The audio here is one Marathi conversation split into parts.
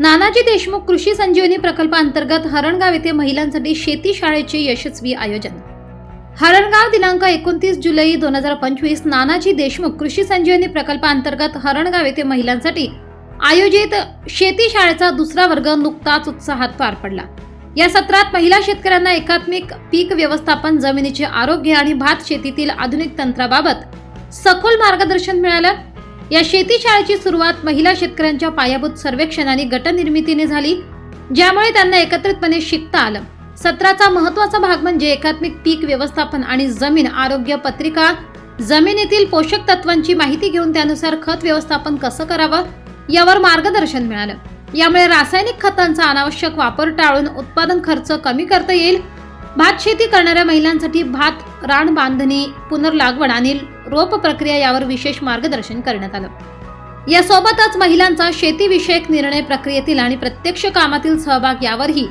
नानाजी देशमुख कृषी संजीवनी प्रकल्पांतर्गत हरणगाव येथे महिलांसाठी शेती शाळेचे यशस्वी आयोजन. हरणगाव दिनांक एकोणतीस जुलै दोन हजार पंचवीस नानाजी देशमुख कृषी संजीवनी प्रकल्पांतर्गत हरणगाव येथे महिलांसाठी आयोजित शेती शाळेचा दुसरा वर्ग नुकताच उत्साहात पार पडला. या सत्रात महिला शेतकऱ्यांना एकात्मिक पीक व्यवस्थापन जमिनीचे आरोग्य आणि भात शेतीतील आधुनिक तंत्राबाबत सखोल मार्गदर्शन मिळालं. या शेती शाळेची सुरुवात महिला शेतकऱ्यांच्या पायाभूत सर्वेक्षण आणि गटनिर्मितीने झाली ज्यामुळे त्यांना एकत्रितपणे शिकता आलं. सत्राचा महत्त्वाचा भाग म्हणजे एकात्मिक पीक व्यवस्थापन आणि जमीन आरोग्य पत्रिका. जमिनीतील पोषक तत्वांची माहिती घेऊन त्यानुसार खत व्यवस्थापन कसं करावं यावर मार्गदर्शन मिळालं. यामुळे रासायनिक खतांचा अनावश्यक वापर टाळून उत्पादन खर्च कमी करता येईल. भात शेती करणाऱ्या महिलांसाठी भात रान बांधणी पुनर्लागवड आणि रोप प्रक्रिया यावर विशेष मार्गदर्शन करण्यात आलं. यासोबतच महिलांचा शेतीविषयक निर्णय प्रक्रियेतील आणि प्रत्यक्ष कामातील सहभाग यावरही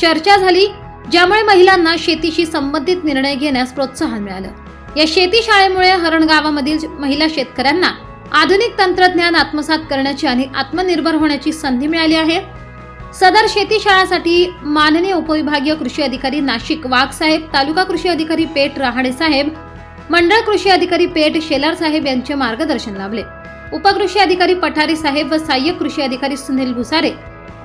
चर्चा झाली ज्यामुळे महिलांना शेतीशी संबंधित निर्णय घेण्यास प्रोत्साहन मिळालं. या शेती शाळेमुळे हरणगावामधील महिला शेतकऱ्यांना आधुनिक तंत्रज्ञान आत्मसात करण्याची आणि आत्मनिर्भर होण्याची संधी मिळाली आहे. सदर शेती शाळासाठी माननीय उपविभागीय कृषी अधिकारी नाशिक वाघ साहेब तालुका कृषी अधिकारी पेठ रहाणे साहेब मंडळ कृषी अधिकारी पेठ शेलार साहेब यांचे मार्गदर्शन लाभले. उपकृषी अधिकारी पठारी साहेब व सहाय्यक कृषी अधिकारी सुनील भुसारे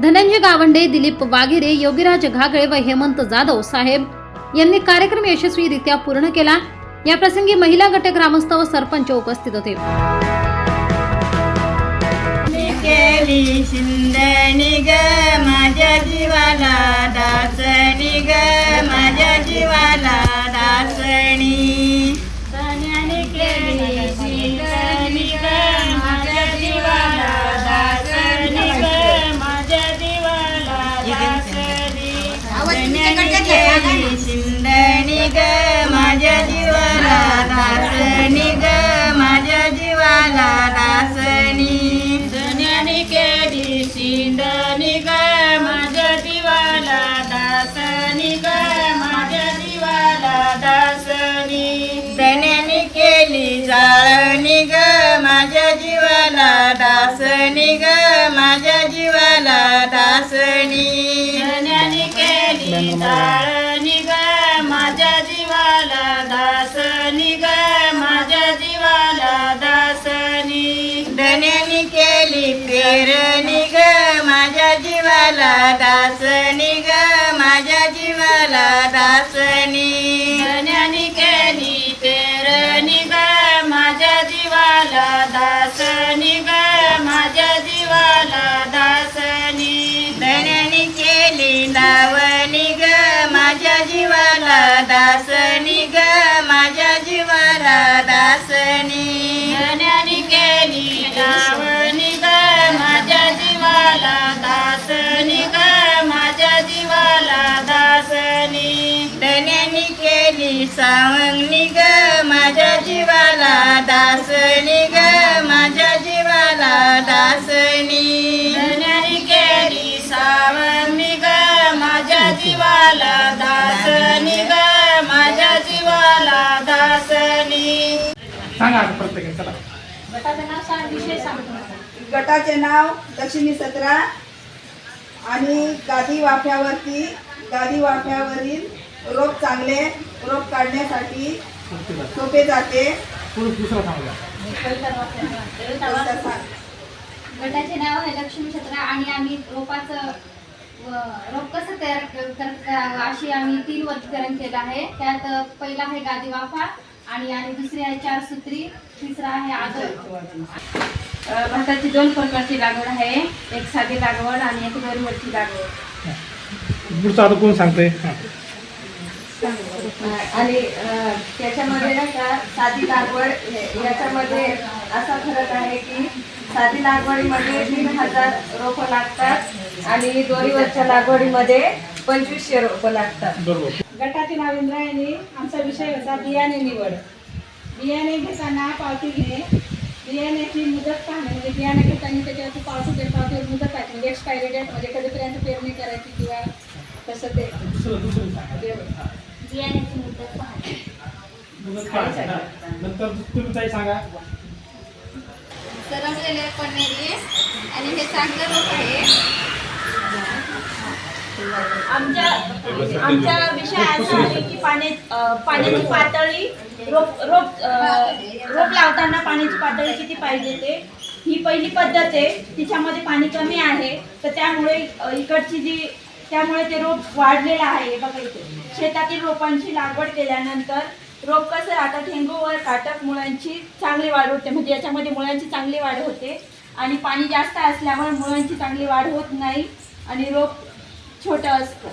धनंजय गावंडे दिलीप वाघेरे योगीराज घागळे व हेमंत जाधव साहेब यांनी कार्यक्रम यशस्वीरित्या पूर्ण केला. याप्रसंगी महिला गट ग्रामस्थ व सरपंच उपस्थित होते. माझ्या जीवाला दासणी ग माझ्या जीवाला दासणी. धन्याने केली जाळणी ग माझ्या जीवाला दासणी ग माझ्या जीवाला दासणी. धन्याने केली पेरणी ग माझ्या जीवाला दासणी ग माझ्या जीवाला दासणी. सावंगणी ग माझ्या जीवाला दासणी ग माझ्या जीवाला दासणी. धन्याने केली सावंगणी ग माझ्या जीवाला दासणी ग माझ्या जीवाला दासणी. सांगा आता प्रत्येक चला. गटाचे नाव दक्षिणी सत्रा आणि गादी वाफ्यावरती गादी वाफ्यावरील रोप चांगले रोप काढण्यासाठी सोपे जाते? गटाचे नाव आहे लक्ष्मी छत्रा आणि आम्ही रोपाचं रोप कसं तयार करावं अशी आम्ही तीन वर्गीकरण केलं आहे. त्यात पहिला आहे गादी वाफा आणि आणि दुसरी आहे चार सूत्री तिसरा आहे आदर. भाताची दोन प्रकारची लागवड आहे. एक साधी लागवड आणि एक दोरीवरची लागवड. कोण सांगतंय? हां. अ, आणि त्याच्यामध्ये नाही का साधी लागवड याच्यामध्ये असा फरक आहे की साधी लागवडीमध्ये तीन हजार रोपं लागतात आणि दोरीवरच्या लागवडीमध्ये पंचवीसशे रोपं लागतात. गटाचे नाव इंद्रायणी आमचा विषय होता बियाणे निवड. बियाणे घेताना पावती घेणे बियाण्याची मुदत पाहणे म्हणजे बियाणे घेताना त्याच्यावरती पावती दे पावतीवर मुदत पाहिजे म्हणजे एक्सपायरी डेट म्हणजे कधीपर्यंत पेरणी करायची किंवा कसं ते? बियाण्याची मुदत पाहणे मुदत पाहायची. नंतर तुम्ही काही सांगा. सरवलेले पनेरी आणि हे चांगलं रोप आहे. आमच्या आमचा विषय असा आहे की पाणी पाण्याची पातळी रोप रोप रोप लावताना पाण्याची पातळी किती पाहिजे ते? ही पहिली पद्धत आहे. तिच्यामध्ये पाणी कमी आहे. तर त्यामुळे इकडची जी त्यामुळे ते रोप वाढलेलं आहे. बघा इथे. शेतातील रोपांची लागवड केल्यानंतर रोप कसं आता ठेंगूवर काटक मुळांची चांगली वाढ होते. म्हणजे याच्यामध्ये मुळांची चांगली वाढ होते. आणि पाणी जास्त असल्यामुळे मुळांची चांगली वाढ होत नाही आणि रोप छोटं असतं.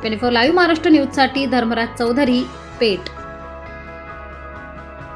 ट्वेंटी फोर लाईव्ह महाराष्ट्र न्यूजसाठी धर्मराज चौधरी पेठ.